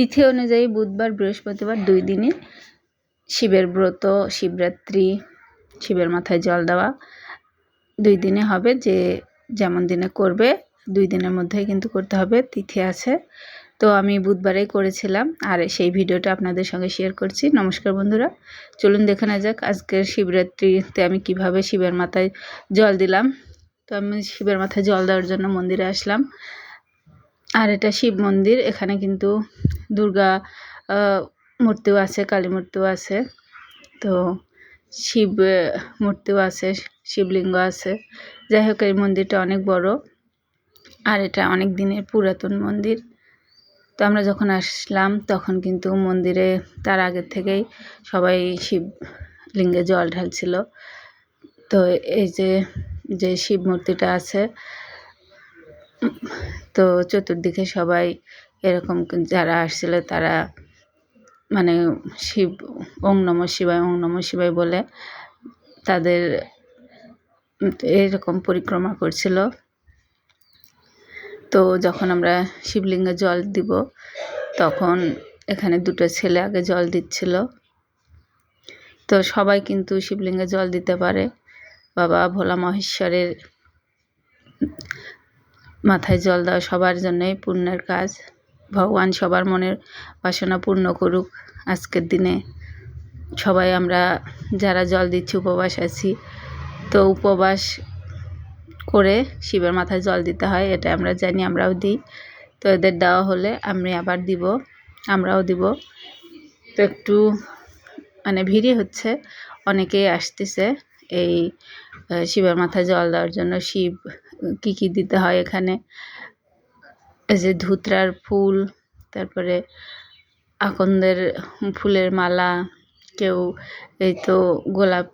তিথি অনুযায়ী বুধবার, বৃহস্পতিবার দুই দিনে শিবের ব্রত, শিবরাত্রি, শিবের মাথায় জল দেওয়া দুই দিনে হবে। যে যেমন দিনে করবে, দুই দিনের মধ্যেই কিন্তু করতে হবে, তিথি আছে। তো আমি বুধবারেই করেছিলাম আর সেই ভিডিওটা আপনাদের সঙ্গে শেয়ার করছি। নমস্কার বন্ধুরা, চলুন দেখে না যাক আজকের শিবরাত্রিতে আমি কীভাবে শিবের মাথায় জল দিলাম। তো আমি শিবের মাথায় জল দেওয়ার জন্য মন্দিরে আসলাম। আর এটা শিব মন্দির, এখানে কিন্তু দুর্গা মূর্তিও আছে, কালী মূর্তিও আছে। তো শিব মূর্তিও আছে, শিবলিঙ্গ আছে। যাই হোক, এই মন্দিরটা অনেক বড়। আর এটা অনেক দিনের পুরাতন মন্দির। তো আমরা যখন আসলাম, তখন কিন্তু মন্দিরে তার আগের থেকেই সবাই শিবলিঙ্গে জল ঢালছিল। তো এই যে যে শিব মূর্তিটা আছে তো চতুর্দিকে সবাই এরকম যারা আসছিল তারা মানে শিব, ওং নম শিবায় ওং নম শিবায় বলে তাদের এরকম পরিক্রমা করছিল। তো যখন আমরা শিবলিঙ্গে জল দিব, তখন এখানে দুটো ছেলে আগে জল দিচ্ছিল। তো সবাই কিন্তু শিবলিঙ্গে জল দিতে পারে। বাবা ভোলা মহেশ্বরের মাথায় জল দেওয়া সবার জন্যই পুণ্যের কাজ। ভগবান সবার মনের বাসনা পূর্ণ করুক আজকের দিনে। সবাই আমরা যারা জল দিচ্ছি, উপবাস আছি, তো উপবাস করে শিবের মাথায় জল দিতে হয় এটা আমরা জানি, আমরাও দিই। তো এদের দেওয়া হলে আমি আবার দিব, আমরাও দিব। তো একটু মানে ভিড়ই হচ্ছে, অনেকেই আসতেছে। এই শিবের মাথায় জল দেওয়ার জন্য শিব কী কী দিতে হয় এখানে? এই যে ধুতরার ফুল, তারপরে আকন্দের ফুলের মালা, কেউ এই তো গোলাপ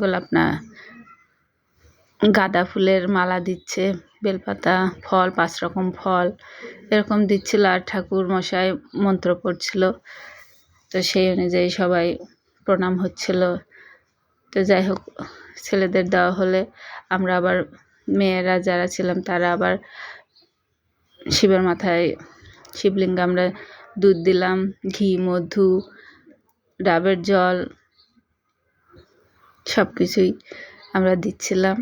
গোলাপ না, গাঁদা ফুলের মালা দিচ্ছে, বেলপাতা, ফল, পাঁচ রকম ফল, এরকম দিচ্ছিল আর ঠাকুর মশাই মন্ত্র পড়ছিল। তো সেই অনুযায়ী সবাই প্রণাম হচ্ছিল। তো যাই হোক, ছেলেদের দেওয়া হলে আমরা আবার মেয়েরা যারা ছিলাম তারা আবার শিবের মাথায় শিবলিঙ্গে, আমরা দুধ দিলাম, ঘি, মধু, ডাবের জল সব কিছুই আমরা দিচ্ছিলাম।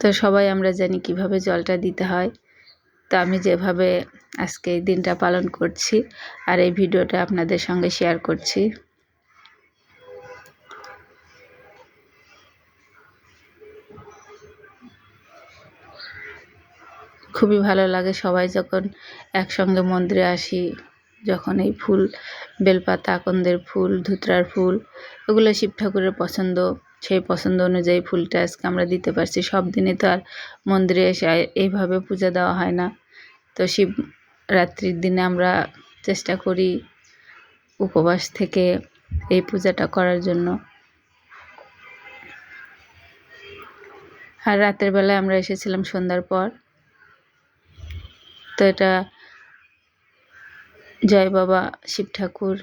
তো সবাই আমরা জানি কীভাবে জলটা দিতে হয়। তো আমি যেভাবে আজকে এই দিনটা পালন করছি আর এই ভিডিওটা আপনাদের সঙ্গে শেয়ার করছি। খুবই ভালো লাগে সবাই যখন একসঙ্গে মন্দিরে আসি, যখন এই ফুল, বেলপাতা, আকন্দের ফুল, ধুতরার ফুল, ওগুলো শিব ঠাকুরের পছন্দ, সেই পছন্দ অনুযায়ী ফুলটা আজকে আমরা দিতে পারছি। সব দিনে তো আর মন্দিরে এসে এইভাবে পূজা দেওয়া হয় না। তো শিব রাত্রির দিনে আমরা চেষ্টা করি উপবাস থেকে এই পূজাটা করার জন্য। আর রাতের বেলায় আমরা এসেছিলাম সন্ধ্যার পর। তো এটা জয় বাবা, শিব ঠাকুর,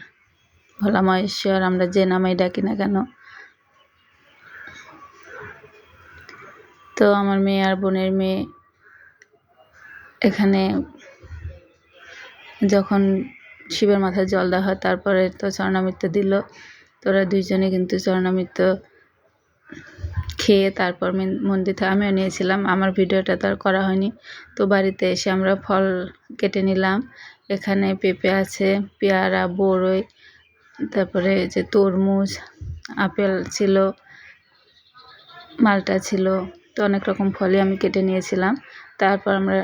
ভোলা মহেশ্বর, আমরা যে নামেই ডাকি না কেন। তো আমার মেয়ে আর বোনের মেয়ে এখানে যখন শিবের মাথায় জল দেওয়া হয়, তারপরে তো চরণামৃত্য দিল। তোরা দুইজনে কিন্তু চরণামৃত্য খেয়ে তারপর মন্দির থেকে আমিও নিয়েছিলাম। আমার ভিডিওটা তো আর করা হয়নি। তো বাড়িতে এসে আমরা ফল কেটে নিলাম। এখানে পেঁপে আছে, পেয়ারা, বড়ই, তারপরে যে তরমুজ, আপেল ছিল, মালটা ছিল। তো অনেক রকম ফলই আমি কেটে নিয়েছিলাম। তারপর আমরা